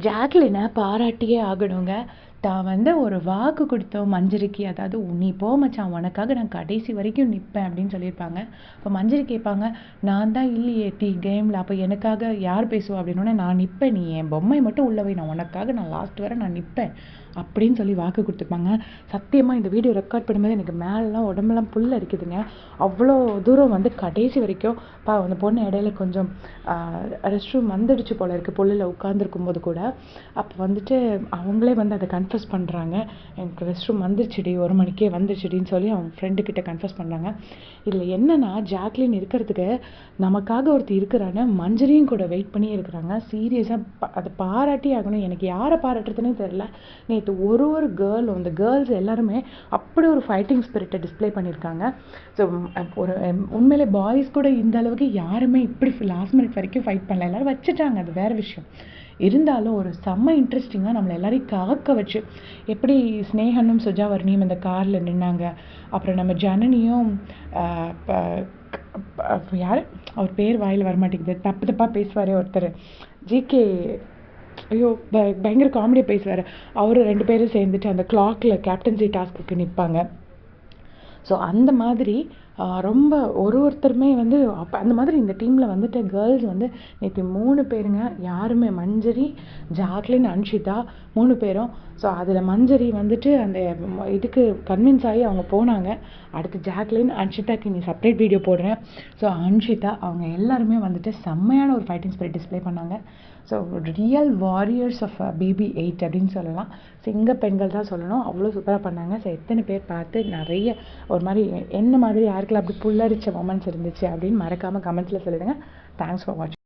ஜாக்லினை பாராட்டியே ஆகணுங்க. தான் வந்து ஒரு வாக்கு கொடுத்தோம் மஞ்சரிக்கு அதாவது நீ போ மச்சான் உனக்காக நான் கடைசி வரைக்கும் நிற்பேன் அப்படின்னு சொல்லியிருப்பாங்க. இப்போ மஞ்சரி கேட்பாங்க நான் தான் இல்லையே டி கேமில் அப்போ எனக்காக யார் பேசுவா? அப்படின்னோடனே நான் நிற்பேன் நீ என் பொம்மை மட்டும் உள்ளே போய் நான் உனக்காக நான் லாஸ்ட் வரை நான் நிற்பேன் அப்படின்னு சொல்லி வாக்கு கொடுத்துருப்பாங்க சத்தியமாக இந்த வீடியோ ரெக்கார்ட் பண்ணும்போது எனக்கு மேலெலாம் உடம்புலாம் புல் அரிக்குதுங்க அவ்வளோ தூரம் வந்து கடைசி வரைக்கும் பா அந்த பொண்ணு இடையில கொஞ்சம் ரெஸ்ட் ரூம் வந்துடுச்சு போல இருக்குது புல்லில் உட்காந்துருக்கும் போது கூட. அப்போ வந்துட்டு அவங்களே வந்து அதை கன்ஃபஸ் பண்ணுறாங்க எனக்கு ரெஸ்ட் ரூம் வந்துருச்சுடி ஒரு மணிக்கே வந்துருச்சுடின்னு சொல்லி அவங்க ஃப்ரெண்டுக்கிட்ட கன்ஃபஸ் பண்ணுறாங்க இதில் என்னென்னா ஜாக்லின் இருக்கிறதுக்கு நமக்காக ஒருத்தர் இருக்கிறான்னு மஞ்சரியும் கூட வெயிட் பண்ணி இருக்கிறாங்க. சீரியஸாக அதை பாராட்டி ஆகணும். எனக்கு யாரை பாராட்டுறதுனே தெரில நேற்று ஒரு ஒரு கேர்ளும் அந்த கேர்ள்ஸ் எல்லாருமே அப்படி ஒரு ஃபைட்டிங் ஸ்பிரிட்டை டிஸ்ப்ளே பண்ணியிருக்காங்க. ஸோ ஒரு உண்மையிலே பாய்ஸ் கூட இந்த அளவுக்கு யாருமே இப்படி லாஸ்ட் மினிட் வரைக்கும் ஃபைட் பண்ணல. எல்லாரும் வச்சுட்டாங்க. அது வேற விஷயம். இருந்தாலும் ஒரு செம்ம இன்ட்ரெஸ்டிங்காக நம்மளை எல்லாரையும் காக்க வச்சு எப்படி ஸ்னேகனும் சுஜாவர்ணியும் இந்த காரில் நின்னாங்க. அப்புறம் நம்ம ஜனனியும் யார்? அவர் பேர் வாயில் வரமாட்டேங்குது. தப்பு தப்பாக பேசுவாரே ஒருத்தர். ஜிகே ஐயோ ப பயங்கர காமெடியாக பேசுவார். அவரும் ரெண்டு பேரும் சேர்ந்துட்டு அந்த கிளாக்கில் கேப்டன்சி டாஸ்க்கு நிற்பாங்க ஸோ அந்த மாதிரி ரொம்ப ஒரு ஒருத்தருமே வந்து அப்போ அந்த மாதிரி இந்த டீமில் வந்துட்டு கேர்ள்ஸ் வந்து நேற்று மூணு பேருங்க யாருமே மஞ்சரி ஜாக்லின் அன்ஷிதா மூணு பேரும். ஸோ அதில் மஞ்சரி வந்துட்டு அந்த இதுக்கு கன்வின்ஸ் ஆகி அவங்க போனாங்க. அடுத்து ஜாக்லின் அன்ஷிதாக்கு நீ செப்பரேட் வீடியோ போடுறேன். ஸோ அன்ஷிதா அவங்க எல்லாருமே வந்துட்டு செம்மையான ஒரு ஃபைட்டிங் ஸ்பிரிட் டிஸ்ப்ளே பண்ணாங்க. So real warriors of B B eight அப்படின்னு சொல்லலாம். சிங்க பெண்கள் தான் சொல்லணும். அவ்வளோ சூப்பராக பண்ணாங்க. ஸோ எத்தனை பேர் பார்த்து நிறைய ஒரு மாதிரி என்ன மாதிரி யாருக்கெல்லாம் அப்படி புல்லரிச்ச மொமெண்ட்ஸ் இருந்துச்சு அப்படின்னு மறக்காமல் கமெண்ட்ஸில் சொல்லிடுங்க. தேங்க்ஸ் ஃபார் வாட்சிங்